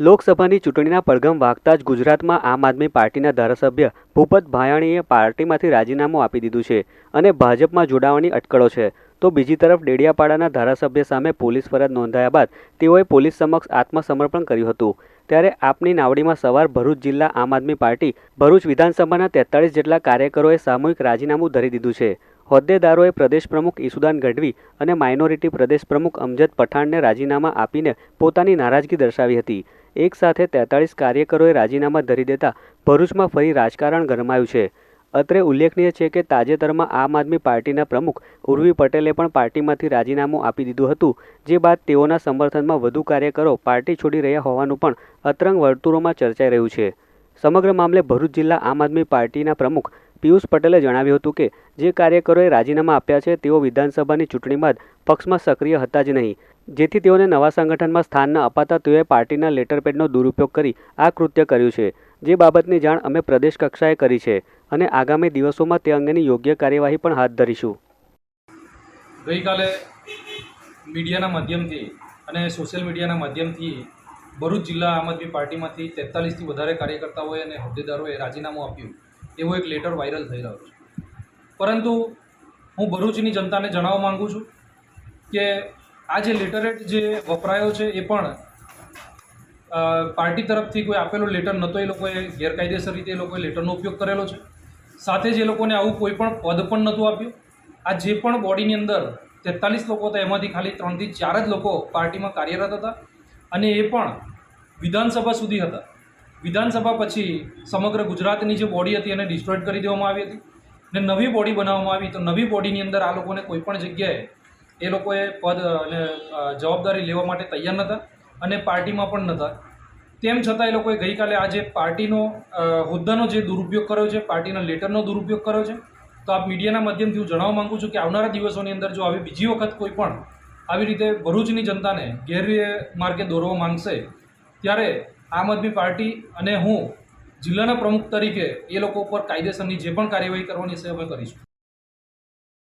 લોકસભાની ચૂંટણીના પડઘમ વાગતા જ ગુજરાતમાં આમ આદમી પાર્ટીના ધારાસભ્ય ભૂપત ભાયાણીએ પાર્ટીમાંથી રાજીનામું આપી દીધું છે અને ભાજપમાં જોડાવાની અટકળો છે. તો બીજી તરફ ડેડિયાપાડાના ધારાસભ્ય સામે પોલીસ ફરજ નોંધાયા બાદ તેઓએ પોલીસ સમક્ષ આત્મસમર્પણ કર્યું હતું. ત્યારે આપની નાવડીમાં સવાર ભરૂચ જિલ્લા આમ આદમી પાર્ટી ભરૂચ વિધાનસભાના તેતાળીસ જેટલા કાર્યકરોએ સામૂહિક રાજીનામું ધરી દીધું છે. હોદ્દેદારોએ પ્રદેશ પ્રમુખ ઈસુદાન ગઢવી અને માઇનોરિટી પ્રદેશ પ્રમુખ અમજદ પઠાણને રાજીનામા આપીને પોતાની નારાજગી દર્શાવી હતી. એક સાથે તેતાળીસ કાર્યકરોએ રાજીનામા ધરી દેતા ભરૂચમાં ફરી રાજકારણ ગરમાયું છે. અત્રે ઉલ્લેખનીય છે કે તાજેતરમાં આમ આદમી પાર્ટીના પ્રમુખ ઉર્વી પટેલે પણ પાર્ટીમાંથી રાજીનામું આપી દીધું હતું, જે બાદ તેઓના સમર્થનમાં વધુ કાર્યકરો પાર્ટી છોડી રહ્યા હોવાનું પણ અતરંગ વર્તુળોમાં ચર્ચાઈ રહ્યું છે. સમગ્ર મામલે ભરૂચ જિલ્લા આમ આદમી પાર્ટીના પ્રમુખ પિયુષ પટેલે જણાવ્યું હતું કે, જે કાર્યકરોએ રાજીનામા આપ્યા છે તેઓ વિધાનસભાની ચૂંટણી બાદ પક્ષમાં સક્રિય હતા જ નહીં. જેથી તેઓને નવા સંગઠનમાં સ્થાન ન અપાતા તેઓએ પાર્ટીના લેટરપેડનો દુરુપયોગ કરી આ કૃત્ય કર્યું છે. જે બાબતની જાણ અમે પ્રદેશ કક્ષાએ કરી છે અને આગામી દિવસોમાં તે અંગેની યોગ્ય કાર્યવાહી પણ હાથ ધરીશું. ગઈકાલે મીડિયાના માધ્યમથી અને સોશિયલ મીડિયાના માધ્યમથી ભરૂચ જિલ્લા આમ આદમી પાર્ટીમાંથી તેતાલીસથી વધારે કાર્યકર્તાઓએ અને હોદ્દેદારોએ રાજીનામું આપ્યું. એવો એક લેટર વાયરલ થઈ રહ્યો છે. પરંતુ હું ભરૂચની જનતાને જણાવવા માગું છું કે આ જે લેટરેટ જે વપરાયો છે એ પણ પાર્ટી તરફથી કોઈ આપેલો લેટર નહોતો, એ લોકોએ ગેરકાયદેસર રીતે એ લોકોએ લેટરનો ઉપયોગ કરેલો છે. સાથે જ એ લોકોને આવું કોઈ પણ પદ પણ નહોતું આપ્યું. આ જે પણ બોડીની અંદર તેતાલીસ લોકો હતા, એમાંથી ખાલી ત્રણથી ચાર જ લોકો પાર્ટીમાં કાર્યરત હતા. અને એ પણ વિધાનસભા સુધી હતા. વિધાનસભા પછી સમગ્ર ગુજરાતની જે બોડી હતી એને ડિસ્ટ્રોય કરી દેવામાં આવી હતી. ને નવી બોડી બનાવવામાં આવી. તો નવી બોડીની અંદર આ લોકોને કોઈ પણ જગ્યાએ એ લોકોએ પદ, અને જવાબદારી લેવા માટે તૈયાર નહોતા અને પાર્ટીમાં પણ નહોતા. તેમ છતાં એ લોકોએ ગઈકાલે આજે પાર્ટીનો હોદ્દાનો જે દુરુપયોગ કર્યો છે, પાર્ટીના લેટરનો દુરુપયોગ કર્યો છે, તો આપ મીડિયાના માધ્યમથી હું જણાવવા માગું છું કે આવનારા દિવસોની અંદર જો આવી બીજી વખત કોઈ પણ આવી રીતે ભરૂચની જનતાને ગેરમાર્ગે દોરવા માંગશે, ત્યારે આમ આદમી પાર્ટી અને હું જિલ્લાના પ્રમુખ તરીકે એ લોકો ઉપર કાયદેસરની જે પણ કાર્યવાહી કરવાની છે અમે કરીશું.